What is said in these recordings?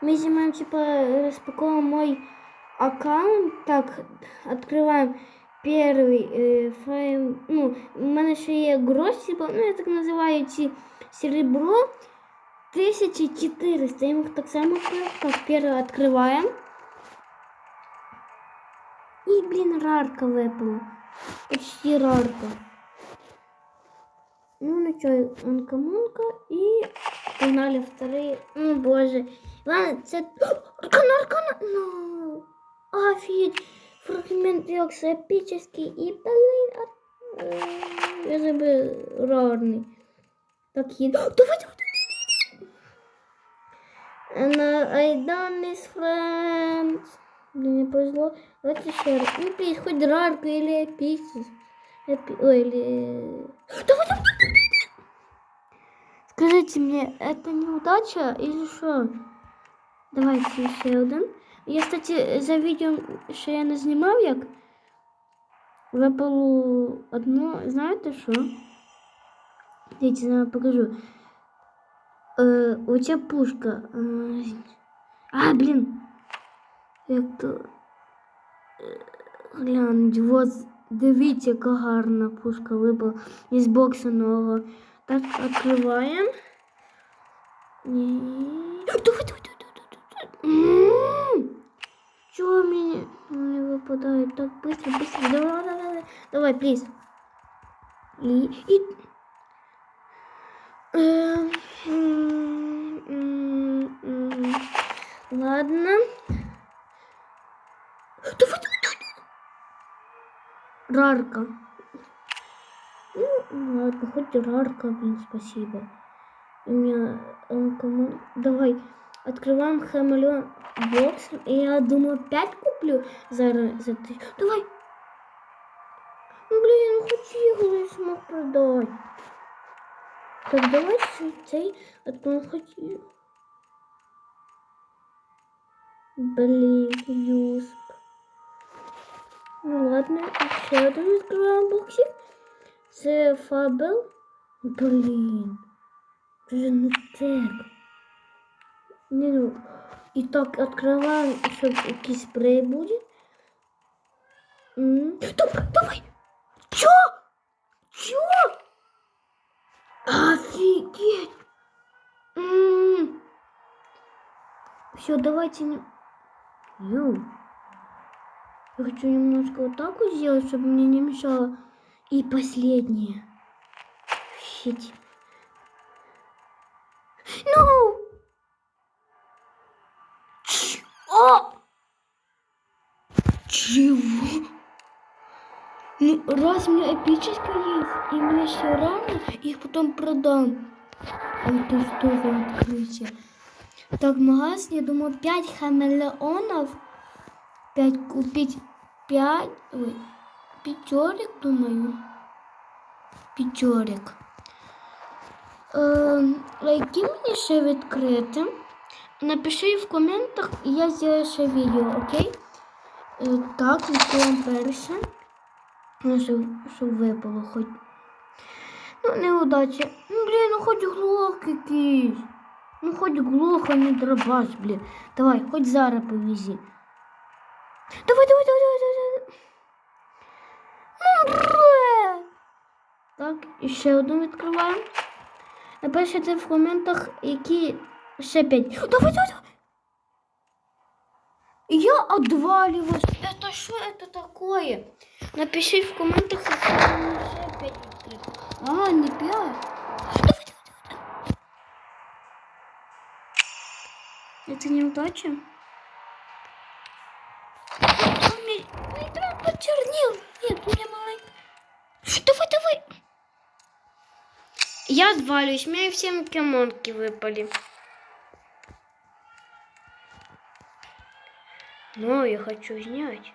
мы снимаем, типа, распаковываем мой аккаунт. Так, открываем первый э, фрейм. Ну, у мене ще є грош, типа, ну, я так називаю ці серебро. 1400. Я їх так само открою. Так, первый открываем. И, блин, рарка выпала. Почти рарка. Ну, ну что, онкамонка и погнали вторые. Ну, боже. Ладно, це... Аркана, аркана! Ну, офигеть. Фрагмент Йокс эпический и, блин, а... э, я забыл, рарный. Так, е... Давай, давай, давай! And I done this. Блин, не повезло. Давайте еще раз. Ну, плиз, хоть рарка или эпический. Эпи... Ой, или... Давай, давай! Скажите мне, это неудача или что? Давайте ще один. Я, кстати, за відео, що я не знімав, як випало одно, знаєте що? Дивіться, я вам покажу. Е, оця пушка. Е, а, блін. Як то. Е, Глянуть, вот, дивіться, яка гарна пушка випала із боксаного. Так, открываем. И... Давай, давай, чего мне не выпадает? Так, быстро, быстро. Давай, давай, давай. Давай, плиз. И... и... Эм. Ладно. Давай, давай, давай. Рарка. Ну, ладно, хоть рарка, блин, спасибо. У меня он кому... Давай, открываем хамелеон бокс. И я думаю, 5 куплю за, за тысячу. Давай. Ну, блин, хоть його не смог продать. Так, давай цей откроем хоть... і- Блин, юсп. Ну ладно, ще один відкриваємо боксик. Це фабел. Блін. Це же не так. Не, ну. І так відкриваємо, щоб якийсь спрей буде. М. Давай, давай! Чо? Чо? Офигеть! М. Все, давайте не... Ю. Я хочу немножко вот так вот сделать, чтобы мне не мешало. И последнее. Щить. Ну! Чего? Чего? Ну, раз у меня эпическая есть, и мне все равно, их потом продам. Это что за открытие? Так, в магазине, я думаю, 5 хамелеонов. 5 купить 5, ой, пятерик, думаю. Пятерик. Е, які мені ще відкрити? Напиши в коментах, і я зроблю ще відео, окей? Е, так, відкриємо перше. Ну, щоб випало хоч. Ну, неудача. Ну, блін, ну хоч глох якийсь. Ну, хоч глох, а не драбаш, блін. Давай, хоч зараз повізі. Давай, давай, давай, давай, давай. Ну. Так, і ще одну відкриваємо. Напишіть в коментах, які ще п'ять. Давай, давай, давай. Я отваливаюсь. Это что это такое? Напиши в комментах, если еще. А, не пять. Давай, давай, давай. Это неудача? Ой, да, почернел. Нет, у меня маленький. Давай, давай. Я отваливаюсь. У меня все покемонки выпали. Но я хочу снять.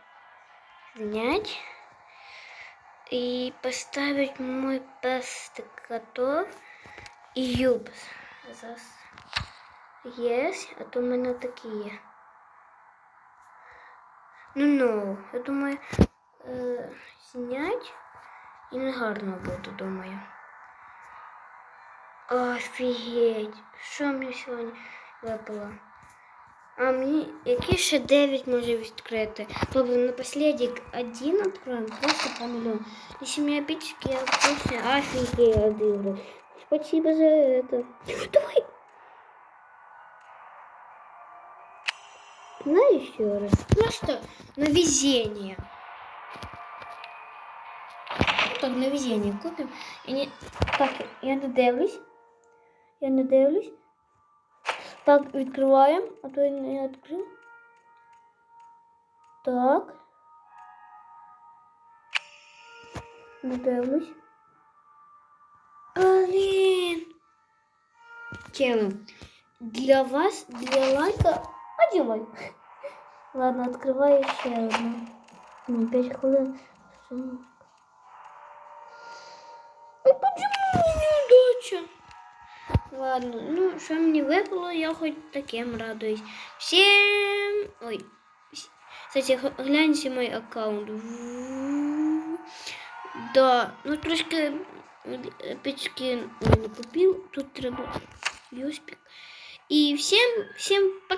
Снять. И поставить мой пестик готов. И юбс. Зас. Есть. А то у меня такие. Ну, ну, я думаю, е, снять і не гарно буде, думаю. Офігеть, що мені сьогодні випало? А мені які ще 9 може відкрити? Тобто напоследок один откроем, просто по миллион. Если у меня пички, я просто офигею. Спасибо за это. Давай! На еще раз. Просто на везение. Так, на везение купим. Я не... Так, я не дивлюсь. Я не дивлюсь. Так, відкриваємо, а то я не відкрив. Так. Не дивлюсь. Блін. Тема. Для вас, для лайка, один лайк. Ладно, открываю ще одну. Ну, 5 хвилин. Ладно, ну, що мені випало, я хоч таким радуюсь. Всем... Ой. Кстати, г- гляньте мой аккаунт. Да, ну трошки е, пічки ой, не попів. Тут треба юспік. І всім, всім пока.